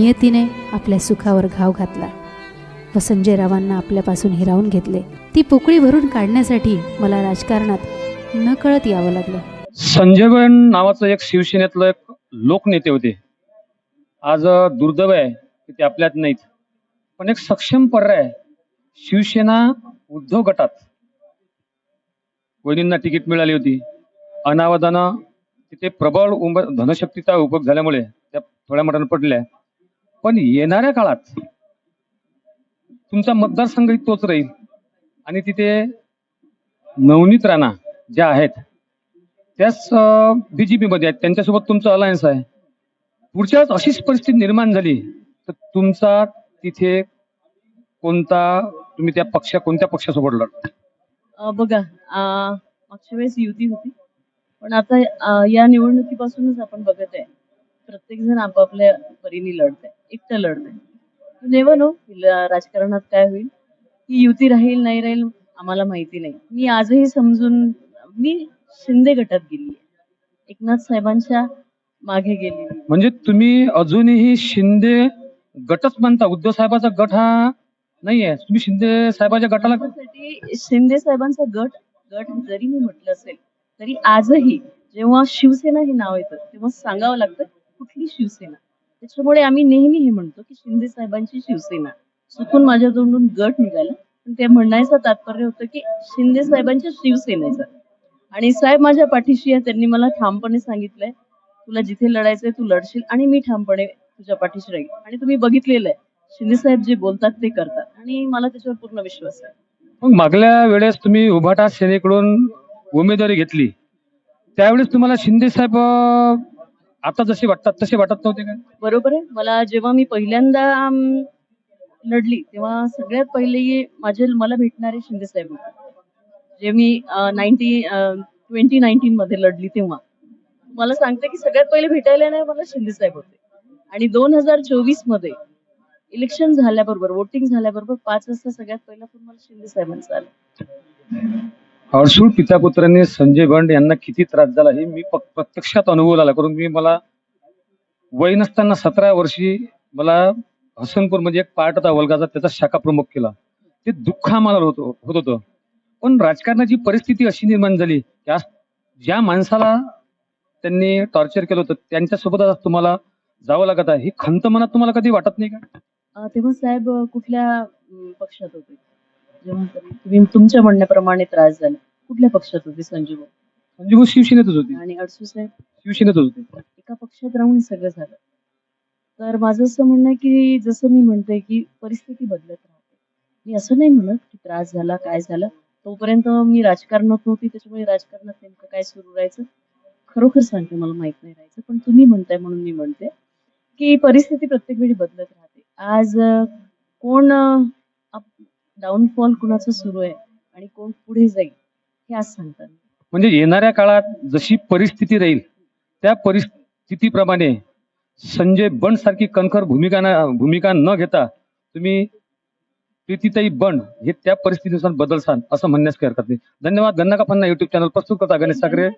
नियतीने आपल्या सुखावर घाव घातला. व संजय रावांना आपल्यापासून हिरावून घेतले. ती पोकळी भरून काढण्यासाठी मला राजकारणात नकळत यावं लागलं. संजय नावाचं एक शिवसेनेतलं एक लोकनेते होते. आज दुर्दैव आहे की ते आपल्यात नाहीत. पण एक सक्षम पर्याय शिवसेना उद्धव गटात. वहिनींना तिकीट मिळाली होती. अनावादानं तिथे प्रबळ उम धनशक्तीचा उपयोग झाल्यामुळे त्या थोड्या मटानं पडल्या. पण येणाऱ्या काळात तुमचा मतदारसंघही तोच राहील. आणि तिथे नवनीत राणा ज्या आहेत त्याच बीजेपी मध्ये आहेत. त्यांच्यासोबत तुमचा अलायन्स आहे. पुढच्या वेळेस अशीच परिस्थिती निर्माण झाली तर तुमचा तिथे कोणता तुम्ही त्या पक्षा कोणत्या पक्षासोबत लढता बघा मागच्या वेळेस युती होती. पण आता या निवडणुकीपासूनच आपण बघत आहे. प्रत्येक जण आपापल्या परीने लढत आहे एकटं लढत आहे नेव्हर नो राजकारणात काय होईल? ही युती राहील नाही राहील आम्हाला माहिती नाही. मी आजही समजून मी शिंदे गटात गेली एकनाथ साहेबांच्या मागे गेली म्हणजे तुम्ही अजूनही शिंदे गटच मानता उद्धव साहेबाचा गट हा नाहीये. तुम्ही शिंदे साहेबाच्या गटाला त्यासाठी शिंदे साहेबांचा गट गट जरी मी म्हटलं असेल तरी आजही जेव्हा शिवसेना हे नाव येतं तेव्हा सांगावं लागतं कुठली शिवसेना? त्याच्यामुळे आम्ही नेहमी हे म्हणतो की शिंदे साहेबांची शिवसेना. चुकून माझ्या तोंडून गट निघाला. पण ते म्हणण्याचं तात्पर्य होतं की शिंदे साहेबांच्या शिवसेनेचं. आणि साहेब माझ्या पाठीशी आहे त्यांनी मला ठामपणे सांगितलंय तुला जिथे लढायचंय तू लढशील आणि मी ठामपणे तुझ्या पाठीशी राहील. आणि तुम्ही बघितलेलं आहे शिंदे साहेब जे बोलतात ते करतात. आणि मला त्याच्यावर पूर्ण विश्वास आहे. मग मागल्या वेळेस तुम्ही उभाटा सेनेकडून उमेदवारी घेतली. त्यावेळेस तुम्हाला शिंदे साहेब आता जसे वाटतात तसे वाटत नव्हते का? बरोबर आहे. मला जेव्हा मी पहिल्यांदा लढली तेव्हा सगळ्यात पहिले माझे मला भेटणारे शिंदे साहेब होते. जे मी नाईन्टी ट्वेंटी नाईन्टीन मध्ये लढली तेव्हा. मला सांगते की सगळ्यात पहिले भेटायला नाही मला शिंदे साहेब होते. आणि दोन हजार चोवीसमध्ये इलेक्शन झाल्याबरोबर वोटिंग झाल्याबरोबर पाच वाजता सगळ्यात पहिला फोन मला शिंदे साहेबांचा आला. हर्षुळ पितापुत्रांनी संजय बंड यांना किती त्रास झाला हे मी प- प्रत्यक्षात अनुभव आला करून मी मला वय नसताना सतरा वर्षी मला हसनपूर म्हणजे एक पार्ट होता वल्गाचा त्याचा शाखा प्रमुख केला. ते दुःख आम्हाला होत होत होतं पण राजकारणाची परिस्थिती अशी निर्माण झाली की आज ज्या माणसाला त्यांनी टॉर्चर केलं होतं त्यांच्यासोबत आज तुम्हाला जावं लागत आहे ही खंत मनात तुम्हाला कधी वाटत नाही का? तेव्हा साहेब कुठल्या पक्षात होते? जेव्हा तुम्ही तुमच्या म्हणण्याप्रमाणे त्रास झाला. कुठल्या पक्षात होते संजू भाऊ? म्हणजे भाऊ शिवसेनेतच होती. आणि अडसू साहेब? शिवसेनेतच होती. एका पक्षात राहून सगळं झालं. तर माझं असं म्हणणं आहे की जसं मी म्हणते की परिस्थिती बदलत राहते. मी असं नाही म्हणत की त्रास झाला काय झाला. तोपर्यंत मी राजकारणात नव्हती त्याच्यामुळे राजकारणात नेमकं काय सुरू राहायचं? खरोखर सांगते मला माहीत नाही राहायचं. पण तुम्ही म्हणताय म्हणून मी म्हणते की परिस्थिती प्रत्येक वेळी बदलत राहते. आज कोण डाऊनफॉल कुणाचं सुरू आहे आणि कोण पुढे जाईल हे आज सांगतात. म्हणजे येणाऱ्या काळात जशी परिस्थिती राहील त्या परिस्थितीप्रमाणे संजय बंड सारखी कणखर भूमिका भूमिका न घेता तुम्ही प्रीतीताई बंड हे त्या परिस्थितीनुसार बदलसान असं म्हणण्यास काही हरकत नाही. धन्यवाद गन्ना का पन्ना युट्यूब चॅनल प्रस्तुत करता गणेश साखरे